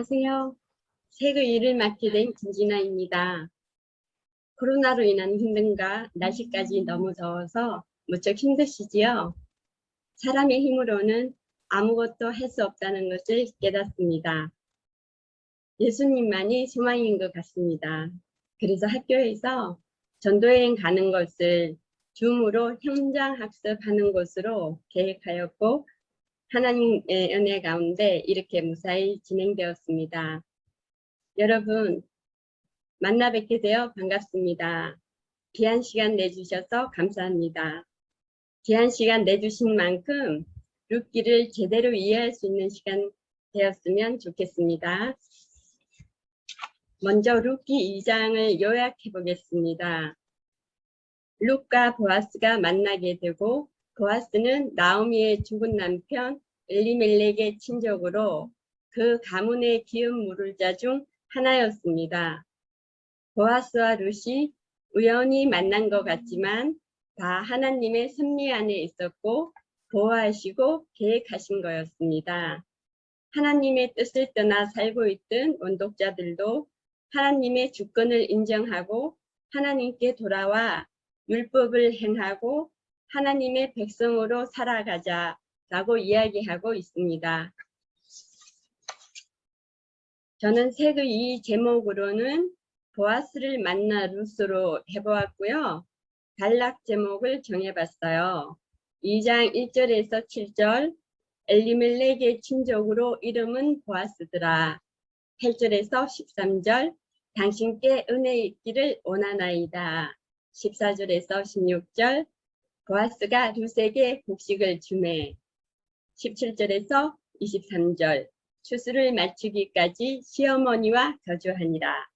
안녕하세요. 세그 일을 맡게 된 김진아입니다. 코로나로 인한 힘듦과 날씨까지 너무 더워서 무척 힘드시지요? 사람의 힘으로는 아무것도 할 수 없다는 것을 깨닫습니다. 예수님만이 소망인 것 같습니다. 그래서 학교에서 전도여행 가는 것을 줌으로 현장 학습하는 것으로 계획하였고 하나님의 은혜 가운데 이렇게 무사히 진행되었습니다. 여러분 만나 뵙게 되어 반갑습니다. 귀한 시간 내주셔서 감사합니다. 귀한 시간 내주신 만큼 룻기를 제대로 이해할 수 있는 시간 되었으면 좋겠습니다. 먼저 룻기 2장을 요약해 보겠습니다. 룻과 보아스가 만나게 되고 보아스는 나오미의 죽은 남편 엘리멜렉의 친족으로 그 가문의 기업 물을 자중 하나였습니다. 보아스와 룻이 우연히 만난 것 같지만 다 하나님의 섭리 안에 있었고 보호하시고 계획하신 거였습니다. 하나님의 뜻을 떠나 살고 있던 원독자들도 하나님의 주권을 인정하고 하나님께 돌아와 율법을 행하고 하나님의 백성으로 살아가자 라고 이야기하고 있습니다. 저는 책의 이 제목으로는 보아스를 만나 루스로 해보았고요. 단락 제목을 정해봤어요. 2장 1절에서 7절 엘리멜렉의 친족으로 이름은 보아스더라. 8절에서 13절 당신께 은혜 있기를 원하나이다. 14절에서 16절 보아스가 루세게 곡식을 주매 17절에서 23절 추수를 마치기까지 시어머니와 거주하니라.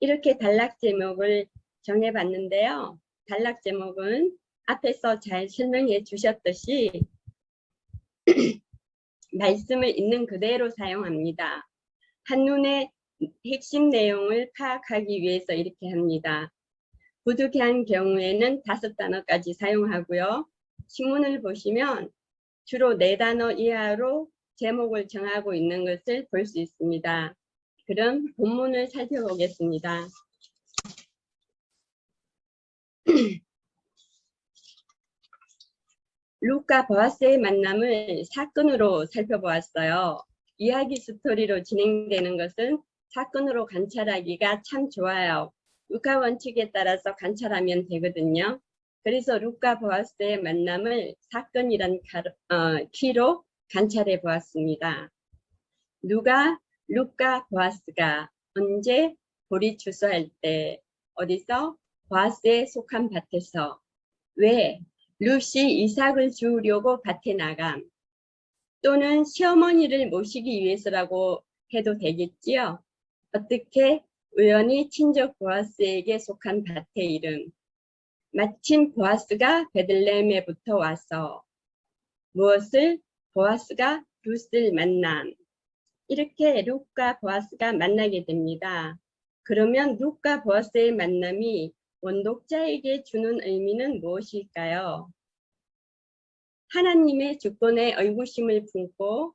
이렇게 단락 제목을 정해봤는데요. 단락 제목은 앞에서 잘 설명해 주셨듯이 말씀을 있는 그대로 사용합니다. 한눈에 핵심 내용을 파악하기 위해서 이렇게 합니다. 부득이한 경우에는 다섯 단어까지 사용하고요. 신문을 보시면 주로 네 단어 이하로 제목을 정하고 있는 것을 볼 수 있습니다. 그럼 본문을 살펴보겠습니다. 루카 보아스의 만남을 사건으로 살펴보았어요. 이야기 스토리로 진행되는 것은 사건으로 관찰하기가 참 좋아요. 루카 원칙에 따라서 관찰하면 되거든요. 그래서 루카 보아스의 만남을 사건이란 어, 키로 관찰해 보았습니다. 누가 루카 보아스가 언제 보리 추수할 때 어디서 보아스에 속한 밭에서 왜 루시 이삭을 주우려고 밭에 나감 또는 시어머니를 모시기 위해서라고 해도 되겠지요. 어떻게 우연히 친족 보아스에게 속한 밭의 이름 마침 보아스가 베들레헴에 부터 와서 무엇을 보아스가 루스를 만남 이렇게 룩과 보아스가 만나게 됩니다. 그러면 룩과 보아스의 만남이 원독자에게 주는 의미는 무엇일까요? 하나님의 주권에 의구심을 품고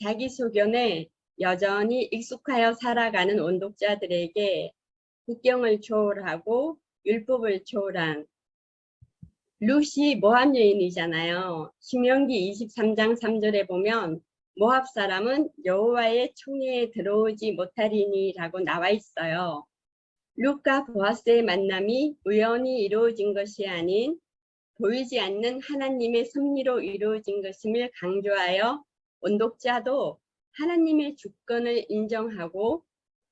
자기 소견에 여전히 익숙하여 살아가는 원독자들에게 국경을 초월하고 율법을 초월한 루시 모압 여인이잖아요. 신명기 23장 3절에 보면 모압 사람은 여호와의 총회에 들어오지 못하리니라고 나와 있어요. 룩과 보아스의 만남이 우연히 이루어진 것이 아닌 보이지 않는 하나님의 섭리로 이루어진 것임을 강조하여 원독자도 하나님의 주권을 인정하고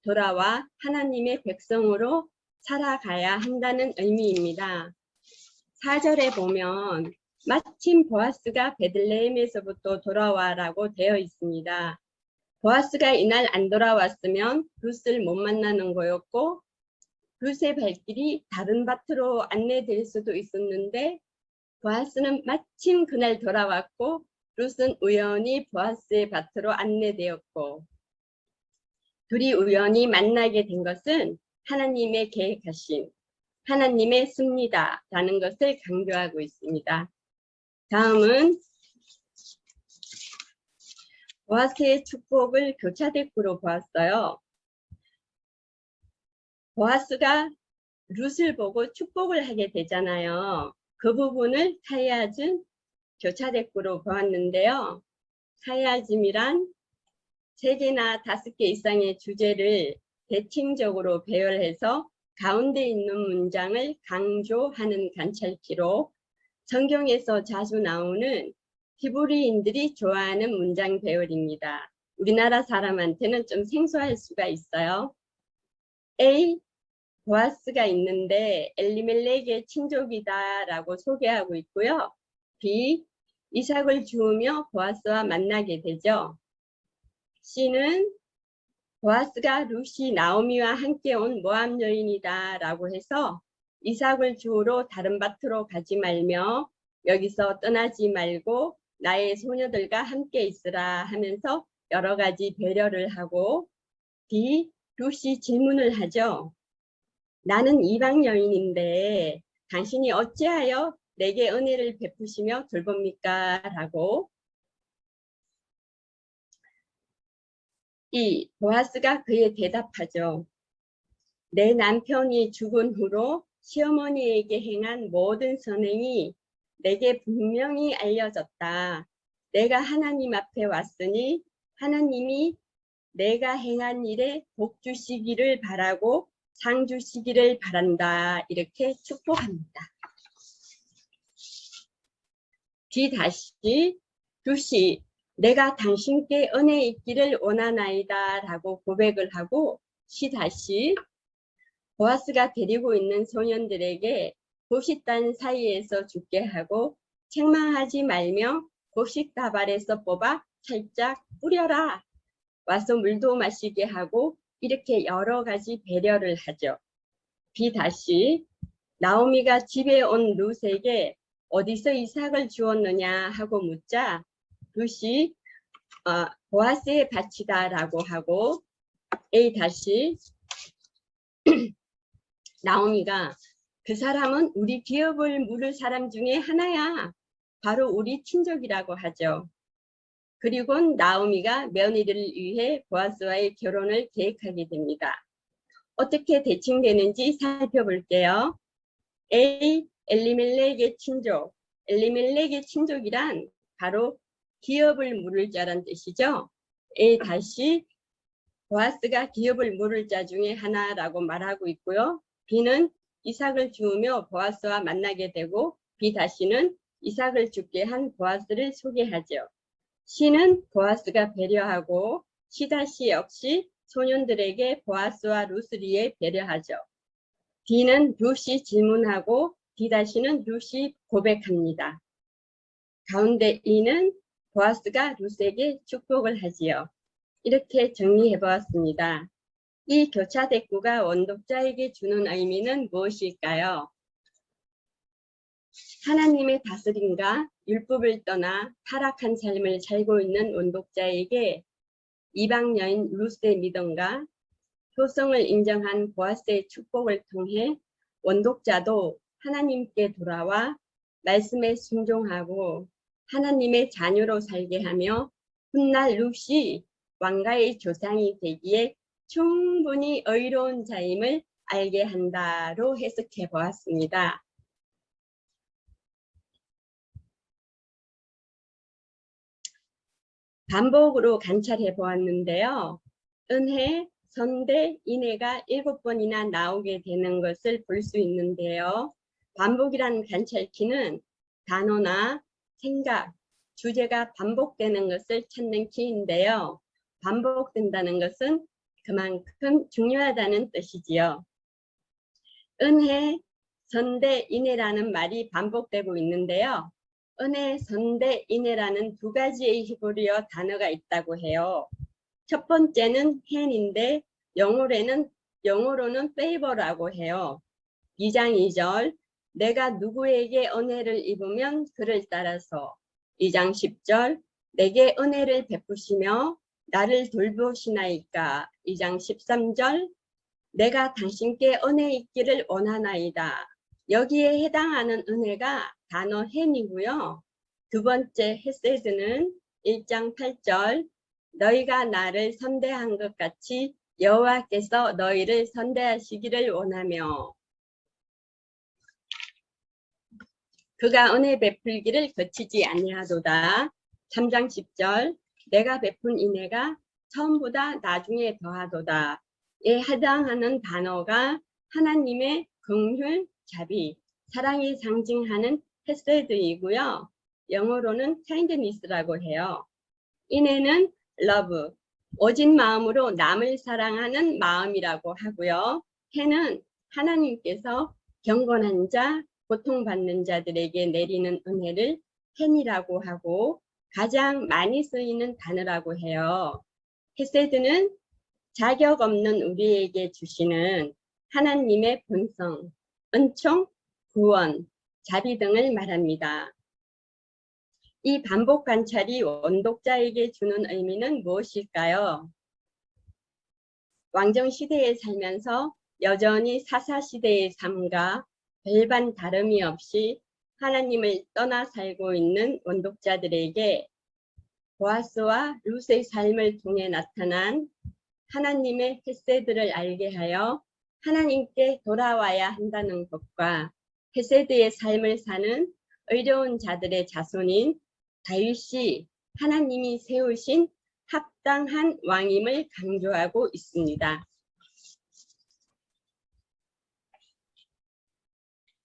돌아와 하나님의 백성으로 살아가야 한다는 의미입니다. 4절에 보면 마침 보아스가 베들레헴에서부터 돌아와라고 되어 있습니다. 보아스가 이날 안 돌아왔으면 룻을 못 만나는 거였고 룻의 발길이 다른 밭으로 안내될 수도 있었는데 보아스는 마침 그날 돌아왔고 룻은 우연히 보아스의 밭으로 안내되었고 둘이 우연히 만나게 된 것은 하나님의 계획하신 하나님의 씁니다라는 것을 강조하고 있습니다. 다음은 보아스의 축복을 교차대꾸로 보았어요. 보아스가 룻을 보고 축복을 하게 되잖아요. 그 부분을 타이아즘 교차대꾸로 보았는데요. 타이아즘이란 세 개나 다섯 개 이상의 주제를 대칭적으로 배열해서 가운데 있는 문장을 강조하는 관찰기로 성경에서 자주 나오는 히브리인들이 좋아하는 문장 배열입니다. 우리나라 사람한테는 좀 생소할 수가 있어요. A. 보아스가 있는데 엘리멜렉의 친족이다라고 소개하고 있고요. B. 이삭을 주우며 보아스와 만나게 되죠. C는 보아스가 루시 나오미와 함께 온 모함 여인이다 라고 해서 이삭을 주우러 다른 밭으로 가지 말며 여기서 떠나지 말고 나의 소녀들과 함께 있으라 하면서 여러 가지 배려를 하고 D. 루시 질문을 하죠. 나는 이방 여인인데 당신이 어찌하여 내게 은혜를 베푸시며 돌봅니까? 라고 이 보아스가 그에 대답하죠. 내 남편이 죽은 후로 시어머니에게 행한 모든 선행이 내게 분명히 알려졌다. 내가 하나님 앞에 왔으니 하나님이 내가 행한 일에 복 주시기를 바라고 상 주시기를 바란다. 이렇게 축복합니다. 뒤 다시 두시 내가 당신께 은혜 있기를 원하나이다 라고 고백을 하고 시 다시 보아스가 데리고 있는 소년들에게 보식단 사이에서 죽게 하고 책망하지 말며 보식 다발에서 뽑아 살짝 뿌려라 와서 물도 마시게 하고 이렇게 여러 가지 배려를 하죠. 비 다시 나오미가 집에 온 룻에게 어디서 이삭을 주었느냐 하고 묻자 룻이 어, 보아스의 밭이다라고 하고 A 다시 나오미가 그 사람은 우리 기업을 물을 사람 중에 하나야. 바로 우리 친족이라고 하죠. 그리고 나오미가 며느리를 위해 보아스와의 결혼을 계획하게 됩니다. 어떻게 대칭되는지 살펴볼게요. A. 엘리멜렉의 친족. 엘리멜렉의 친족이란 바로 기업을 물을 자란 뜻이죠. A 다시 보아스가 기업을 물을 자 중에 하나라고 말하고 있고요. B는 이삭을 주우며 보아스와 만나게 되고 B 다시는 이삭을 죽게 한 보아스를 소개하죠. C는 보아스가 배려하고 C 다시 역시 소년들에게 보아스와 루스리에 배려하죠. D는 루시 질문하고 D 다시는 루시 고백합니다. 가운데 E는 보아스가 루스에게 축복을 하지요. 이렇게 정리해 보았습니다. 이 교차 대꾸가 원독자에게 주는 의미는 무엇일까요? 하나님의 다스림과 율법을 떠나 타락한 삶을 살고 있는 원독자에게 이방 여인 루스의 믿음과 효성을 인정한 보아스의 축복을 통해 원독자도 하나님께 돌아와 말씀에 순종하고 하나님의 자녀로 살게 하며 훗날 룻이 왕가의 조상이 되기에 충분히 의로운 자임을 알게 한다로 해석해 보았습니다. 반복으로 관찰해 보았는데요. 은혜, 선대, 인해가 일곱 번이나 나오게 되는 것을 볼 수 있는데요. 반복이라는 관찰키는 단어나 생각, 주제가 반복되는 것을 찾는 키인데요. 반복된다는 것은 그만큼 중요하다는 뜻이지요. 은혜, 선대, 인해라는 말이 반복되고 있는데요. 은혜, 선대, 인해라는 두 가지의 히브리어 단어가 있다고 해요. 첫 번째는 hen인데 영어로는 favor라고 해요. 2장 2절 내가 누구에게 은혜를 입으면 그를 따라서 2장 10절 내게 은혜를 베푸시며 나를 돌보시나이까 2장 13절 내가 당신께 은혜 있기를 원하나이다. 여기에 해당하는 은혜가 단어 햄이고요. 두 번째 헤세드는 1장 8절 너희가 나를 선대한 것 같이 여호와께서 너희를 선대하시기를 원하며 그가 은혜 베풀기를 거치지 아니하도다. 3장 10절 내가 베푼 인애가 처음보다 나중에 더하도다. 에 해당하는 단어가 하나님의 긍휼, 자비, 사랑이 상징하는 헤세드이고요. 영어로는 kindness라고 해요. 인애는 love, 오진 마음으로 남을 사랑하는 마음이라고 하고요. 해는 하나님께서 경건한 자, 고통받는 자들에게 내리는 은혜를 헨이라고 하고 가장 많이 쓰이는 단어라고 해요. 헤세드는 자격 없는 우리에게 주시는 하나님의 본성, 은총, 구원, 자비 등을 말합니다. 이 반복 관찰이 원독자에게 주는 의미는 무엇일까요? 왕정 시대에 살면서 여전히 사사 시대의 삶과 별반 다름이 없이 하나님을 떠나 살고 있는 원독자들에게 보아스와 룻의 삶을 통해 나타난 하나님의 헤세드를 알게 하여 하나님께 돌아와야 한다는 것과 헤세드의 삶을 사는 의로운 자들의 자손인 다윗이 하나님이 세우신 합당한 왕임을 강조하고 있습니다.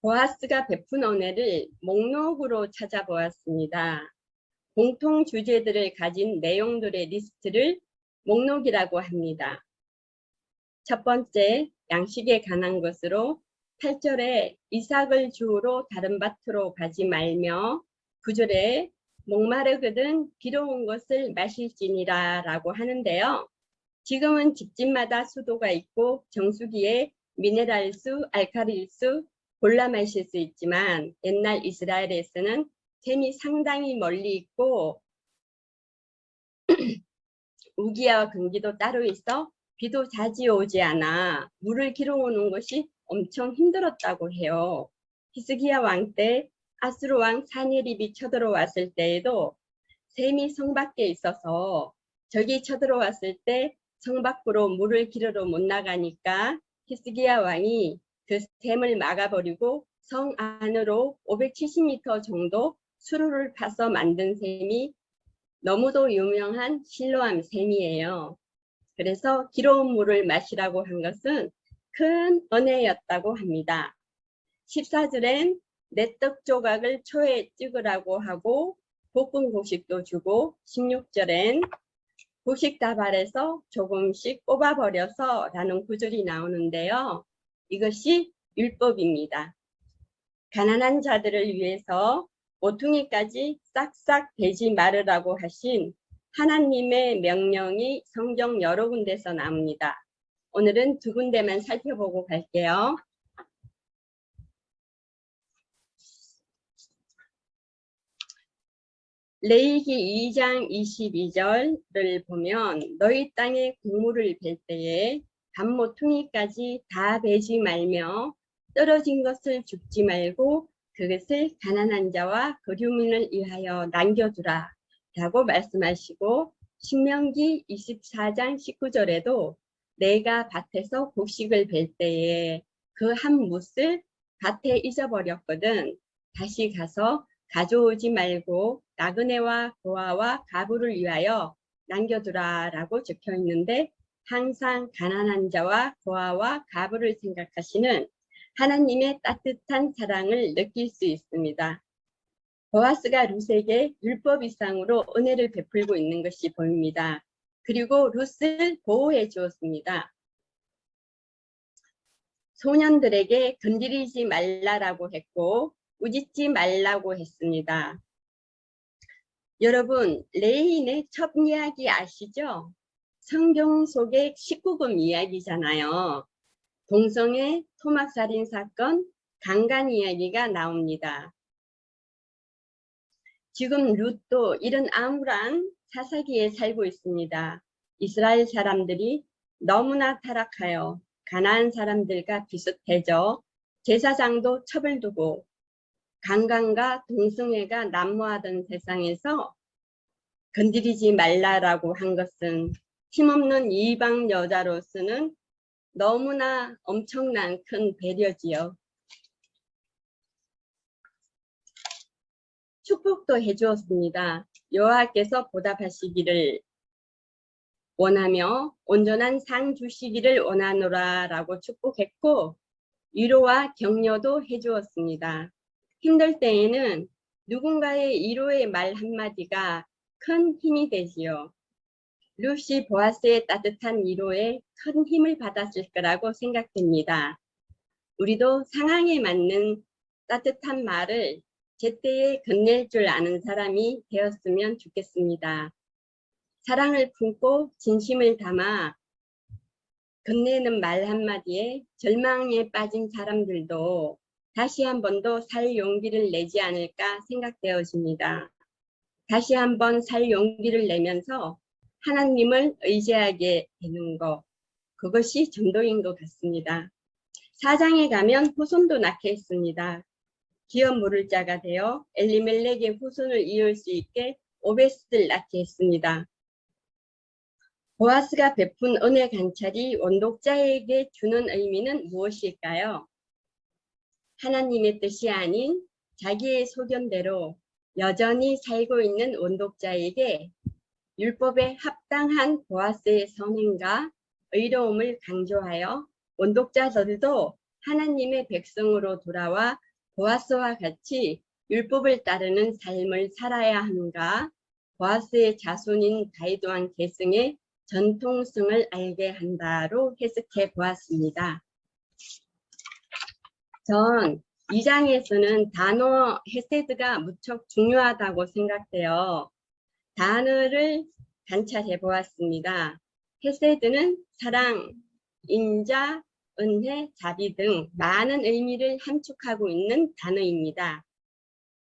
보아스가 베푼 은혜를 목록으로 찾아보았습니다. 공통 주제들을 가진 내용들의 리스트를 목록이라고 합니다. 첫 번째, 양식에 관한 것으로 8절에 이삭을 주우러 다른 밭으로 가지 말며 9절에 목마르거든 비로운 것을 마실지니라 라고 하는데요. 지금은 집집마다 수도가 있고 정수기에 미네랄수, 알카릴수 마실 수 있지만 옛날 이스라엘에서는 샘이 상당히 멀리 있고 우기와 금기도 따로 있어 비도 자주 오지 않아 물을 길어오는 것이 엄청 힘들었다고 해요. 히스기야 왕 때 아수르 왕 사니립이 쳐들어왔을 때에도 샘이 성 밖에 있어서 적이 쳐들어왔을 때 성 밖으로 물을 길어로 못 나가니까 히스기야 왕이 그 샘을 막아버리고 성 안으로 570m 정도 수로를 파서 만든 샘이 너무도 유명한 실로암 샘이에요. 그래서 기로운 물을 마시라고 한 것은 큰 은혜였다고 합니다. 14절엔 내 떡 조각을 초에 찍으라고 하고 볶은 곡식도 주고 16절엔 곡식 다발에서 조금씩 뽑아버려서 라는 구절이 나오는데요. 이것이 율법입니다. 가난한 자들을 위해서 모퉁이까지 싹싹 베지 말으라고 하신 하나님의 명령이 성경 여러 군데서 나옵니다. 오늘은 두 군데만 살펴보고 갈게요. 레이기 2장 22절을 보면 너희 땅에 국물을 벨 때에 밤모퉁이까지 다 베지 말며 떨어진 것을 줍지 말고 그것을 가난한 자와 거류민을 위하여 남겨두라 라고 말씀하시고 신명기 24장 19절에도 내가 밭에서 곡식을 벨 때에 그 한 뭇을 밭에 잊어버렸거든. 다시 가서 가져오지 말고 나그네와 고아와 가부를 위하여 남겨두라 라고 적혀 있는데 항상 가난한 자와 고아와 가부를 생각하시는 하나님의 따뜻한 사랑을 느낄 수 있습니다. 보아스가 룻에게 율법 이상으로 은혜를 베풀고 있는 것이 보입니다. 그리고 룻을 보호해 주었습니다. 소년들에게 건드리지 말라라고 했고 우짖지 말라고 했습니다. 여러분 레인의 첫 이야기 아시죠? 성경 속의 19금 이야기잖아요. 동성애 토막살인 사건 강간 이야기가 나옵니다. 지금 룻도 이런 암울한 사사기에 살고 있습니다. 이스라엘 사람들이 너무나 타락하여 가난한 사람들과 비슷해져 제사장도 첩을 두고 강간과 동성애가 난무하던 세상에서 건드리지 말라라고 한 것은 힘없는 이방 여자로서는 너무나 엄청난 큰 배려지요. 축복도 해주었습니다. 여호와께서 보답하시기를 원하며 온전한 상 주시기를 원하노라 라고 축복했고 위로와 격려도 해주었습니다. 힘들 때에는 누군가의 위로의 말 한마디가 큰 힘이 되지요. 루시 보아스의 따뜻한 위로에 큰 힘을 받았을 거라고 생각됩니다. 우리도 상황에 맞는 따뜻한 말을 제때에 건넬 줄 아는 사람이 되었으면 좋겠습니다. 사랑을 품고 진심을 담아 건네는 말 한마디에 절망에 빠진 사람들도 다시 한 번 더 살 용기를 내지 않을까 생각되어집니다. 다시 한 번 살 용기를 내면서 하나님을 의지하게 되는 것, 그것이 전도인 것 같습니다. 사장에 가면 후손도 낳게 했습니다. 기업 물을 자가 되어 엘리멜렉의 후손을 이을 수 있게 오베스를 낳게 했습니다. 보아스가 베푼 은혜 관찰이 원독자에게 주는 의미는 무엇일까요? 하나님의 뜻이 아닌 자기의 소견대로 여전히 살고 있는 원독자에게 율법에 합당한 보아스의 선행과 의로움을 강조하여 원독자들도 하나님의 백성으로 돌아와 보아스와 같이 율법을 따르는 삶을 살아야 하는가 보아스의 자손인 다이도한 계승의 전통성을 알게 한다로 해석해 보았습니다. 전 2장에서는 단어 헤세드가 무척 중요하다고 생각돼요. 단어를 관찰해 보았습니다. 헤세드는 사랑, 인자, 은혜, 자비 등 많은 의미를 함축하고 있는 단어입니다.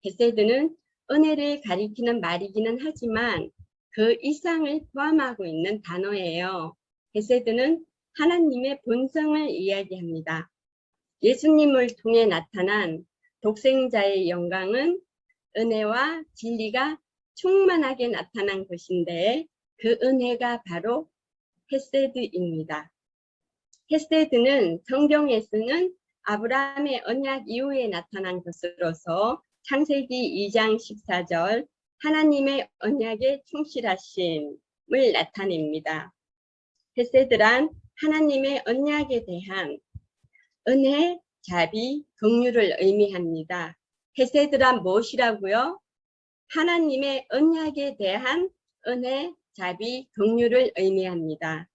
헤세드는 은혜를 가리키는 말이기는 하지만 그 이상을 포함하고 있는 단어예요. 헤세드는 하나님의 본성을 이야기합니다. 예수님을 통해 나타난 독생자의 영광은 은혜와 진리가 충만하게 나타난 것인데 그 은혜가 바로 헤세드입니다. 헤세드는 성경에서는 아브라함의 언약 이후에 나타난 것으로서 창세기 2장 14절 하나님의 언약에 충실하심을 나타냅니다. 헤세드란 하나님의 언약에 대한 은혜, 자비, 긍휼을 의미합니다. 헤세드란 무엇이라고요? 하나님의 언약에 대한 은혜, 자비, 긍휼을 의미합니다.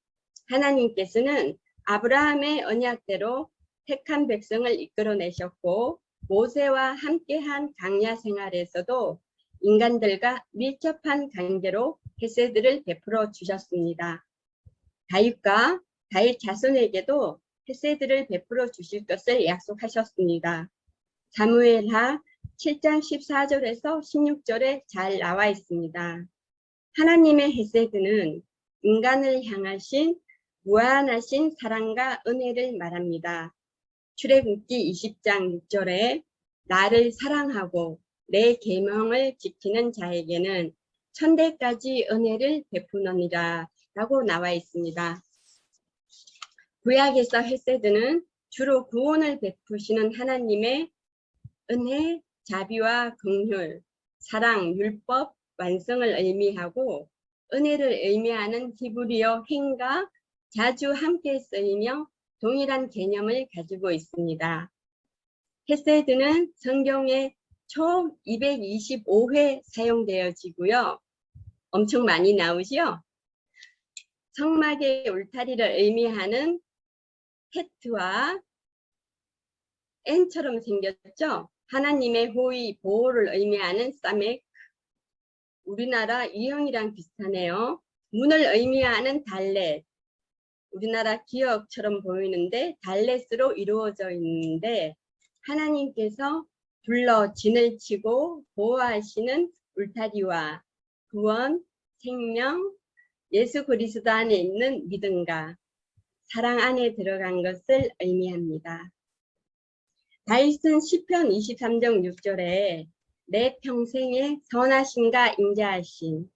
하나님께서는 아브라함의 언약대로 택한 백성을 이끌어내셨고 모세와 함께한 강야 생활에서도 인간들과 밀접한 관계로 헤세드를 베풀어 주셨습니다. 다윗과 다윗 자손에게도 헤세드를 베풀어 주실 것을 약속하셨습니다. 사무엘하 7장 14절에서 16절에 잘 나와 있습니다. 하나님의 헤세드는 인간을 향하신 무한하신 사랑과 은혜를 말합니다. 출애굽기 20장 6절에 나를 사랑하고 내 계명을 지키는 자에게는 천대까지 은혜를 베푸느니라 라고 나와 있습니다. 구약에서 헬세드는 주로 구원을 베푸시는 하나님의 은혜, 자비와 긍휼, 사랑, 율법, 완성을 의미하고 은혜를 의미하는 히브리어 행과 자주 함께 쓰이며 동일한 개념을 가지고 있습니다. 헤세드는 성경에 총 225회 사용되어지고요. 엄청 많이 나오지요? 성막의 울타리를 의미하는 헤트와 N처럼 생겼죠? 하나님의 호의, 보호를 의미하는 사맥. 우리나라 유형이랑 비슷하네요. 문을 의미하는 달렛. 우리나라 기억처럼 보이는데 달렛으로 이루어져 있는데 하나님께서 불러 진을 치고 보호하시는 울타리와 구원, 생명, 예수 그리스도 안에 있는 믿음과 사랑 안에 들어간 것을 의미합니다. 다윗은 시편 23장 6절에 내 평생에 선하심과 인자하심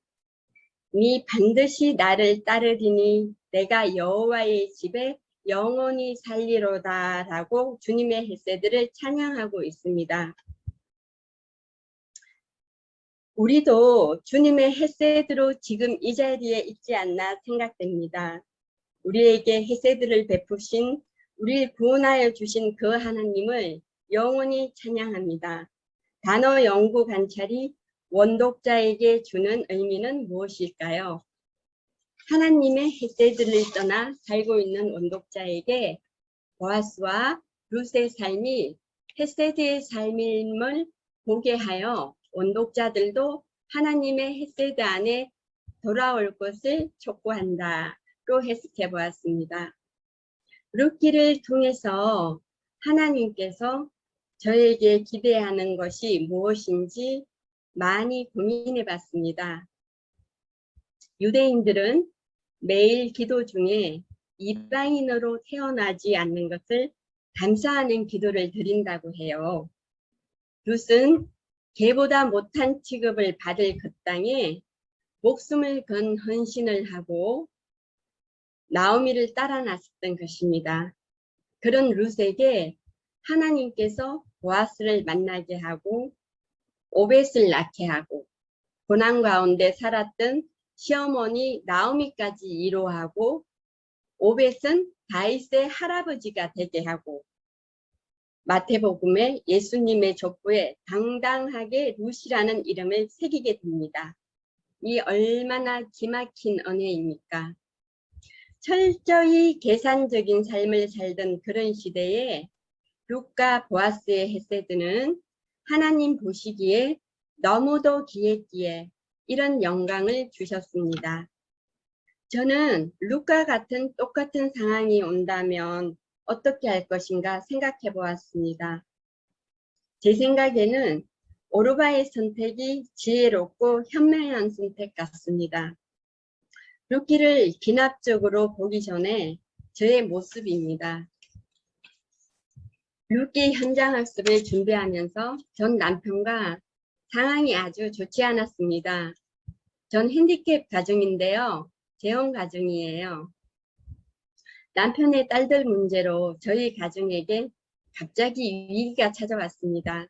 네 반드시 나를 따르리니 내가 여호와의 집에 영원히 살리로다 라고 주님의 헬세들을 찬양하고 있습니다. 우리도 주님의 헬세드로 지금 이 자리에 있지 않나 생각됩니다. 우리에게 헬세드를 베푸신 우리를 구원하여 주신 그 하나님을 영원히 찬양합니다. 단어 연구 관찰이 원독자에게 주는 의미는 무엇일까요? 하나님의 햇세들을 떠나 살고 있는 원독자에게 보아스와 룻의 삶이 햇세드의 삶임을 보게 하여 원독자들도 하나님의 햇세드 안에 돌아올 것을 촉구한다 로 해석해 보았습니다. 룻기를 통해서 하나님께서 저에게 기대하는 것이 무엇인지 많이 고민해 봤습니다. 유대인들은 매일 기도 중에 이방인으로 태어나지 않는 것을 감사하는 기도를 드린다고 해요. 룻은 개보다 못한 취급을 받을 그 땅에 목숨을 건 헌신을 하고 나오미를 따라 나섰던 것입니다. 그런 룻에게 하나님께서 보아스를 만나게 하고 오벳을 낳게 하고 고난 가운데 살았던 시어머니 나오미까지 위로하고 오벳은 다윗의 할아버지가 되게 하고 마태복음에 예수님의 족보에 당당하게 룻이라는 이름을 새기게 됩니다. 이 얼마나 기막힌 은혜입니까? 철저히 계산적인 삶을 살던 그런 시대에 룻과 보아스의 헤세드는 하나님 보시기에 너무도 귀했기에 이런 영광을 주셨습니다. 저는 룻과 같은 똑같은 상황이 온다면 어떻게 할 것인가 생각해 보았습니다. 제 생각에는 오르바의 선택이 지혜롭고 현명한 선택 같습니다. 룻기를 기납적으로 보기 전에 저의 모습입니다. 룻기 현장 학습을 준비하면서 전 남편과 상황이 아주 좋지 않았습니다. 전 핸디캡 가정인데요. 재혼 가정이에요. 남편의 딸들 문제로 저희 가정에게 갑자기 위기가 찾아왔습니다.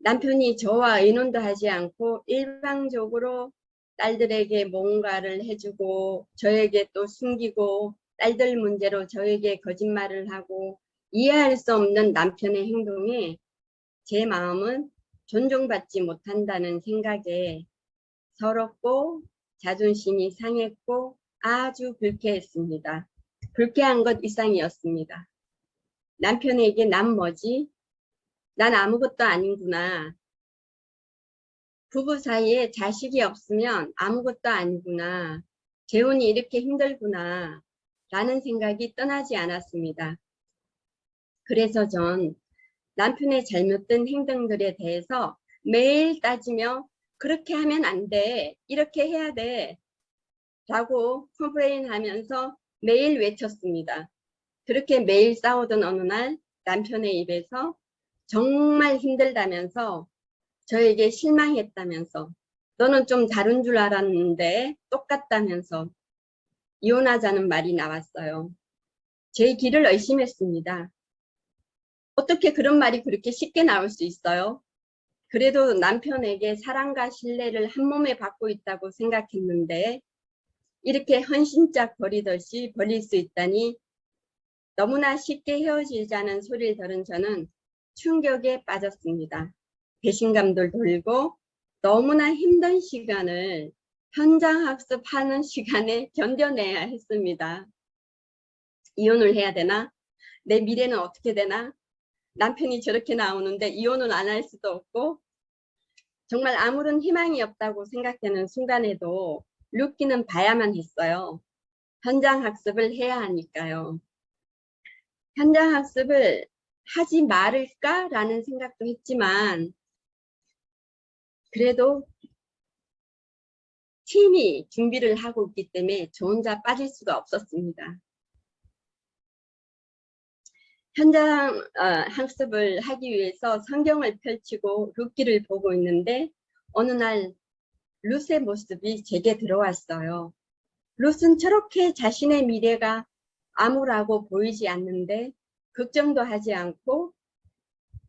남편이 저와 의논도 하지 않고 일방적으로 딸들에게 뭔가를 해주고 저에게 또 숨기고 딸들 문제로 저에게 거짓말을 하고 이해할 수 없는 남편의 행동에 제 마음은 존중받지 못한다는 생각에 서럽고 자존심이 상했고 아주 불쾌했습니다. 불쾌한 것 이상이었습니다. 남편에게 난 뭐지? 난 아무것도 아닌구나. 부부 사이에 자식이 없으면 아무것도 아니구나. 재혼이 이렇게 힘들구나. 라는 생각이 떠나지 않았습니다. 그래서 전 남편의 잘못된 행동들에 대해서 매일 따지며 그렇게 하면 안 돼. 이렇게 해야 돼. 라고 컴플레인 하면서 매일 외쳤습니다. 그렇게 매일 싸우던 어느 날 남편의 입에서 정말 힘들다면서 저에게 실망했다면서 너는 좀 다른 줄 알았는데 똑같다면서 이혼하자는 말이 나왔어요. 제 길을 의심했습니다. 어떻게 그런 말이 그렇게 쉽게 나올 수 있어요? 그래도 남편에게 사랑과 신뢰를 한 몸에 받고 있다고 생각했는데 이렇게 헌신짝 버리듯이 버릴 수 있다니 너무나 쉽게 헤어지자는 소리를 들은 저는 충격에 빠졌습니다. 배신감도 들고 너무나 힘든 시간을 현장 학습하는 시간에 견뎌내야 했습니다. 이혼을 해야 되나? 내 미래는 어떻게 되나? 남편이 저렇게 나오는데 이혼은 안할 수도 없고 정말 아무런 희망이 없다고 생각되는 순간에도 룻기는 봐야만 했어요. 현장 학습을 해야 하니까요. 현장 학습을 하지 말을까라는 생각도 했지만 그래도 팀이 준비를 하고 있기 때문에 저 혼자 빠질 수가 없었습니다. 현장 어, 학습을 하기 위해서 성경을 펼치고 룻기를 보고 있는데 어느 날 룻의 모습이 제게 들어왔어요. 룻은 저렇게 자신의 미래가 암울하고 보이지 않는데 걱정도 하지 않고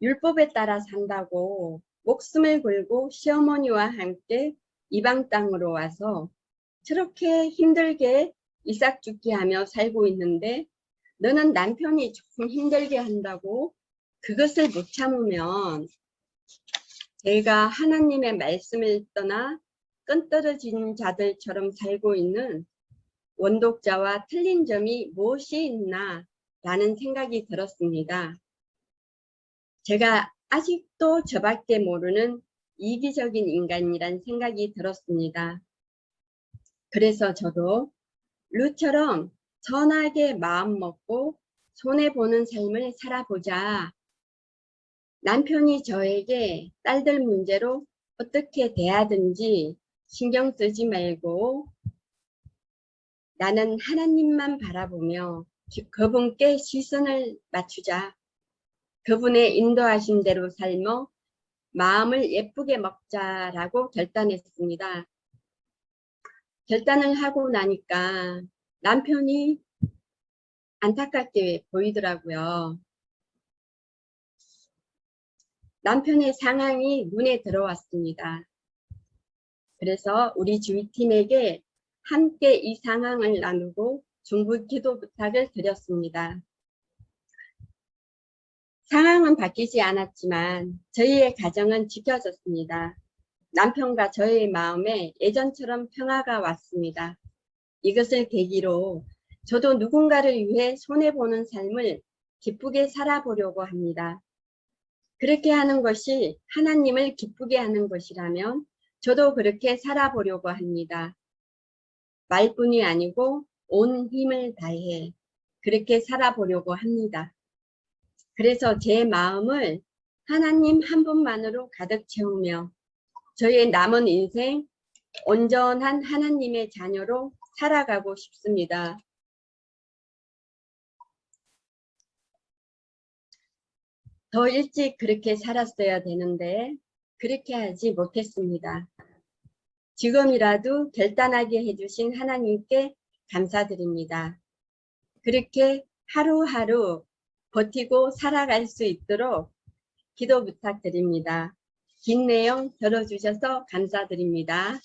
율법에 따라 산다고 목숨을 걸고 시어머니와 함께 이방 땅으로 와서 저렇게 힘들게 이삭 죽게 하며 살고 있는데 너는 남편이 조금 힘들게 한다고 그것을 못 참으면 제가 하나님의 말씀을 떠나 끈떨어진 자들처럼 살고 있는 원독자와 틀린 점이 무엇이 있나 라는 생각이 들었습니다. 제가 아직도 저밖에 모르는 이기적인 인간이란 생각이 들었습니다. 그래서 저도 루처럼 선하게 마음 먹고 손해보는 삶을 살아보자. 남편이 저에게 딸들 문제로 어떻게 대하든지 신경 쓰지 말고 나는 하나님만 바라보며 그분께 시선을 맞추자. 그분의 인도하신 대로 삶어 마음을 예쁘게 먹자라고 결단했습니다. 결단을 하고 나니까 남편이 안타깝게 보이더라고요. 남편의 상황이 눈에 들어왔습니다. 그래서 우리 주위팀에게 함께 이 상황을 나누고 중부 기도 부탁을 드렸습니다. 상황은 바뀌지 않았지만 저희의 가정은 지켜졌습니다. 남편과 저의 마음에 예전처럼 평화가 왔습니다. 이것을 계기로 저도 누군가를 위해 손해보는 삶을 기쁘게 살아보려고 합니다. 그렇게 하는 것이 하나님을 기쁘게 하는 것이라면 저도 그렇게 살아보려고 합니다. 말뿐이 아니고 온 힘을 다해 그렇게 살아보려고 합니다. 그래서 제 마음을 하나님 한 분만으로 가득 채우며 저의 남은 인생 온전한 하나님의 자녀로 살아가고 싶습니다. 더 일찍 그렇게 살았어야 되는데 그렇게 하지 못했습니다. 지금이라도 결단하게 해주신 하나님께 감사드립니다. 그렇게 하루하루 버티고 살아갈 수 있도록 기도 부탁드립니다. 긴 내용 들어주셔서 감사드립니다.